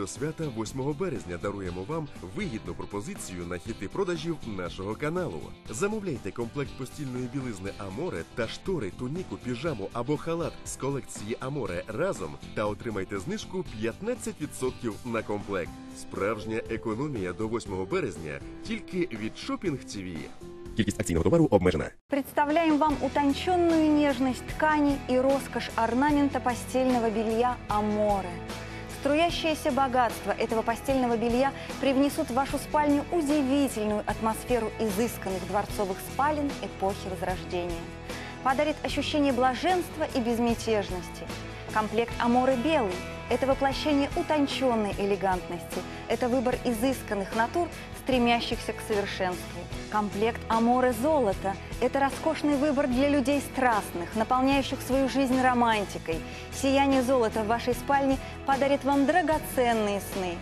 до свята 8 березня даруємо вам вигідну пропозицію на хіти продажів нашого каналу. Замовляйте комплект постільної білизни Аморе та штори, туніку, піжаму або халат з колекції Аморе разом та отримайте знижку 15% на комплект. Справжня економія до 8 березня тільки від Shopping TV. Кількість акційного товару обмежена. Представляем вам утонченную нежность ткани и роскошь орнамента постельного белья «Аморе». Струящееся богатство этого постельного белья привнесут в вашу спальню удивительную атмосферу изысканных дворцовых спален эпохи Возрождения. Подарит ощущение блаженства и безмятежности. Комплект «Аморе белый» – это воплощение утонченной элегантности. Это выбор изысканных натур, стремящихся к совершенству. Комплект «Аморе золото» – это роскошный выбор для людей страстных, наполняющих свою жизнь романтикой. Сияние золота в вашей спальне подарит вам драгоценные сны.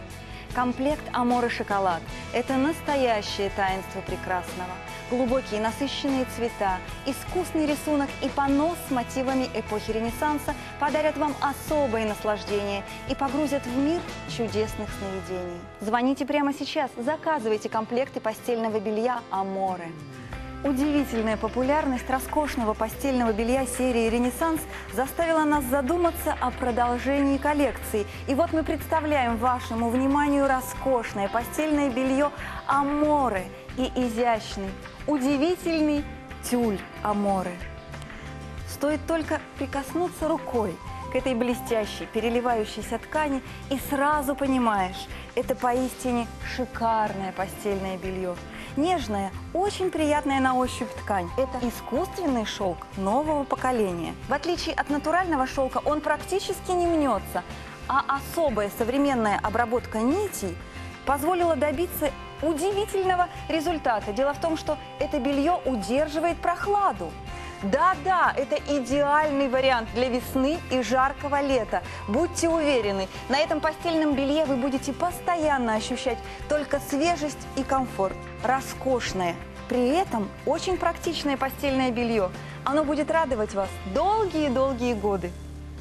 Комплект «Аморе шоколад» – это настоящее таинство прекрасного. Глубокие насыщенные цвета, искусный рисунок и понос с мотивами эпохи Ренессанса подарят вам особое наслаждение и погрузят в мир чудесных сновидений. Звоните прямо сейчас, заказывайте комплекты постельного белья «Аморе». Удивительная популярность роскошного постельного белья серии «Ренессанс» заставила нас задуматься о продолжении коллекции. И вот мы представляем вашему вниманию роскошное постельное белье «Аморе» и изящный, удивительный тюль «Аморе». Стоит только прикоснуться рукой к этой блестящей, переливающейся ткани, и сразу понимаешь, это поистине шикарное постельное белье. Нежная, очень приятная на ощупь ткань. Это искусственный шелк нового поколения. В отличие от натурального шелка, он практически не мнется, а особая современная обработка нитей позволила добиться удивительного результата. Дело в том, что это белье удерживает прохладу. Да-да, это идеальный вариант для весны и жаркого лета. Будьте уверены, на этом постельном белье вы будете постоянно ощущать только свежесть и комфорт. Роскошное, при этом очень практичное постельное белье. Оно будет радовать вас долгие-долгие годы.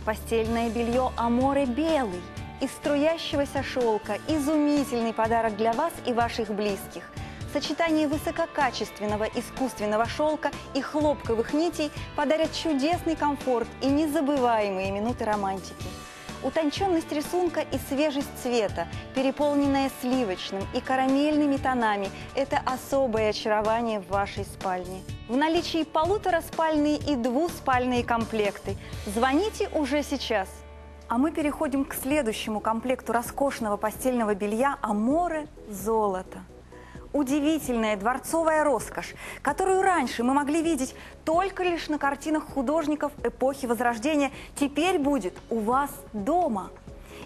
Постельное белье «Аморе белый» из струящегося шелка. Изумительный подарок для вас и ваших близких. Сочетание высококачественного искусственного шелка и хлопковых нитей подарят чудесный комфорт и незабываемые минуты романтики. Утонченность рисунка и свежесть цвета, переполненная сливочным и карамельными тонами – это особое очарование в вашей спальне. В наличии полутораспальные и двуспальные комплекты. Звоните уже сейчас. А мы переходим к следующему комплекту роскошного постельного белья «Аморе золото» удивительная дворцовая роскошь, которую раньше мы могли видеть только лишь на картинах художников эпохи Возрождения, теперь будет у вас дома.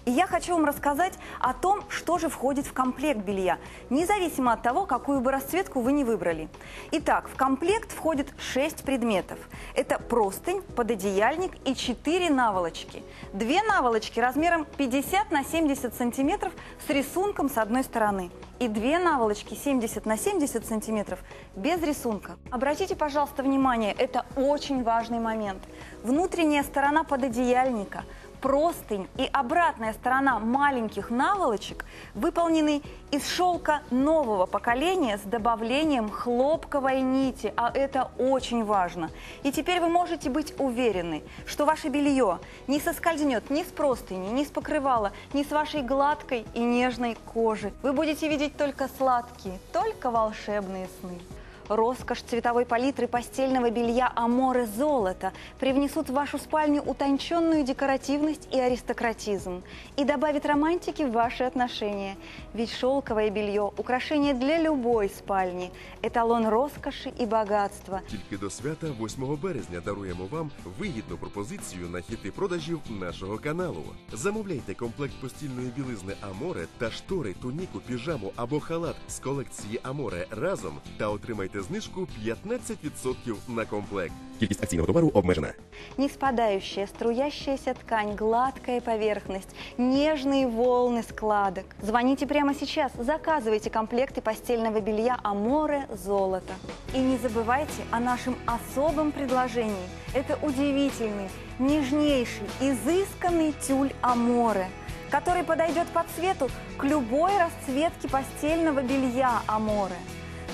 И я хочу вам рассказать о том, что же входит в комплект белья, независимо от того, какую бы расцветку вы не выбрали. Итак, в комплект входит 6 предметов. Это простынь, пододеяльник и 4 наволочки. Две наволочки размером 50 на 70 сантиметров с рисунком с одной стороны и две наволочки 70 на 70 сантиметров без рисунка. Обратите, пожалуйста, внимание, это очень важный момент. Внутренняя сторона пододеяльника – простынь и обратная сторона маленьких наволочек выполнены из шелка нового поколения с добавлением хлопковой нити, а это очень важно. И теперь вы можете быть уверены, что ваше белье не соскользнет ни с простыни, ни с покрывала, ни с вашей гладкой и нежной кожи. Вы будете видеть только сладкие, только волшебные сны. Роскошь цветовой палитры постельного белья «Аморе золото» привнесут в вашу спальню утонченную декоративность и аристократизм и добавит романтики в ваши отношения. Ведь шелковое белье – украшение для любой спальни, эталон роскоши и богатства. Тільки до свята 8 березня даруємо вам вигідну пропозицію на хіти продажів нашого каналу. Замовляйте комплект постільної білизни Аморе та штори, туніку, піжаму або халат з колекції Аморе разом та отримайте знижку 15% на комплект. Кількість акційного товару обмежена. Не спадающая, струящаяся ткань, гладкая поверхность, нежные волны складок. Звоните прямо сейчас, заказывайте комплекты постельного белья «Аморе золото». И не забывайте о нашем особом предложении. Это удивительный, нежнейший, изысканный тюль «Аморе». который подойдет по цвету к любой расцветке постельного белья Аморе.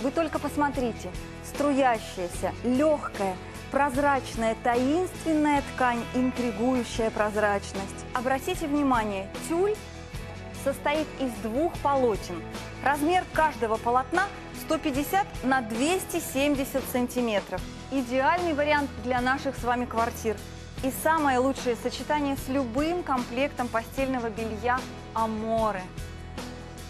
Вы только посмотрите, струящаяся, легкая, прозрачная, таинственная ткань, интригующая прозрачность. Обратите внимание, тюль состоит из двух полотен. Размер каждого полотна 150 на 270 сантиметров. Идеальный вариант для наших с вами квартир. И самое лучшее сочетание с любым комплектом постельного белья «Аморе».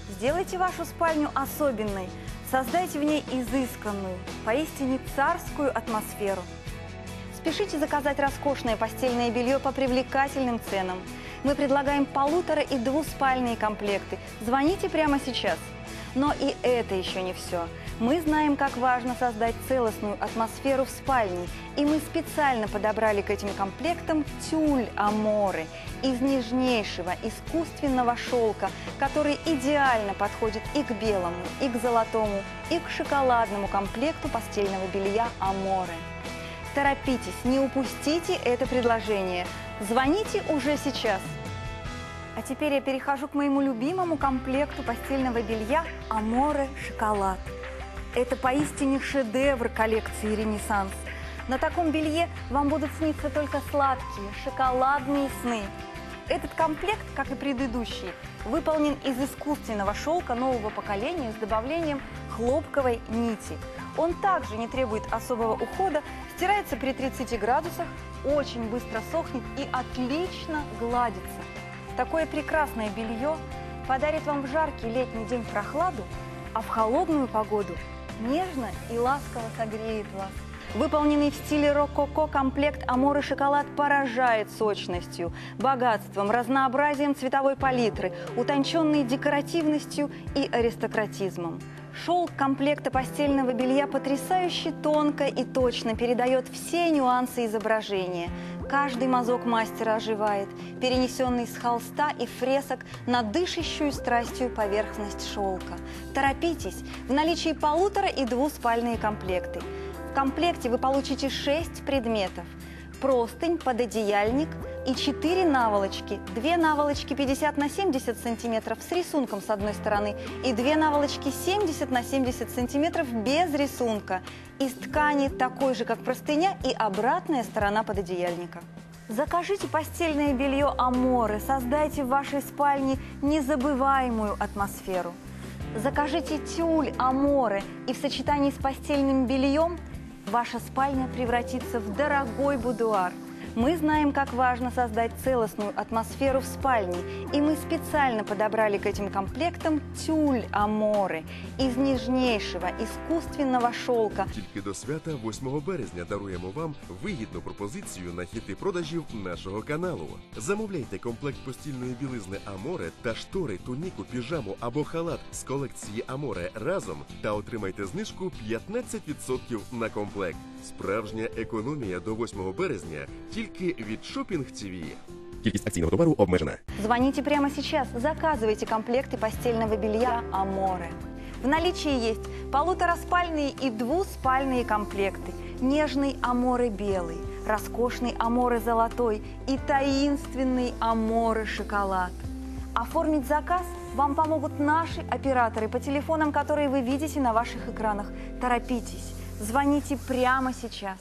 Сделайте вашу спальню особенной, создайте в ней изысканную, поистине царскую атмосферу. Спешите заказать роскошное постельное белье по привлекательным ценам. Мы предлагаем полутора и двуспальные комплекты. Звоните прямо сейчас. Но и это еще не все. Мы знаем, как важно создать целостную атмосферу в спальне, и мы специально подобрали к этим комплектам тюль Аморы из нежнейшего искусственного шелка, который идеально подходит и к белому, и к золотому, и к шоколадному комплекту постельного белья Аморы. Торопитесь, не упустите это предложение. Звоните уже сейчас. А теперь я перехожу к моему любимому комплекту постельного белья «Аморе Шоколад». Это поистине шедевр коллекции «Ренессанс». На таком белье вам будут сниться только сладкие, шоколадные сны. Этот комплект, как и предыдущий, выполнен из искусственного шелка нового поколения с добавлением хлопковой нити. Он также не требует особого ухода, стирается при 30 градусах, очень быстро сохнет и отлично гладится. Такое прекрасное белье подарит вам в жаркий летний день прохладу, а в холодную погоду нежно и ласково согреет вас. Выполненный в стиле рококо комплект «Амор шоколад» поражает сочностью, богатством, разнообразием цветовой палитры, утонченной декоративностью и аристократизмом. Шелк комплекта постельного белья потрясающе тонко и точно передает все нюансы изображения. Каждый мазок мастера оживает, перенесенный с холста и фресок на дышащую страстью поверхность шелка. Торопитесь, в наличии полутора и двуспальные комплекты. В комплекте вы получите шесть предметов – простынь, пододеяльник и 4 наволочки. Две наволочки 50 на 70 сантиметров с рисунком с одной стороны и две наволочки 70 на 70 сантиметров без рисунка. Из ткани такой же, как простыня и обратная сторона пододеяльника. Закажите постельное белье Аморы, создайте в вашей спальне незабываемую атмосферу. Закажите тюль Аморы и в сочетании с постельным бельем ваша спальня превратится в дорогой будуар – мы знаем, как важно создать целостную атмосферу в спальне, и мы специально подобрали к этим комплектам тюль Аморе із ніжнішого іскусственного шовка. Тільки до свята 8 березня даруємо вам вигідну пропозицію на хіти продажів нашого каналу. Замовляйте комплект постільної білизни Аморе та штори, туніку, піжаму або халат з колекції Аморе разом та отримайте знижку 15% на комплект. Справжня економія до 8 березня тільки від Шопінг ТВ. Кількість акційного товару обмежена. Звоните прямо сейчас, заказывайте комплекты постельного белья «Аморе». В наличии есть полутораспальные и двуспальные комплекты, нежный «Аморе» белый, роскошный «Аморе» золотой и таинственный «Аморе» шоколад. Оформить заказ вам помогут наши операторы по телефонам, которые вы видите на ваших экранах. Торопитесь, Звоните прямо сейчас.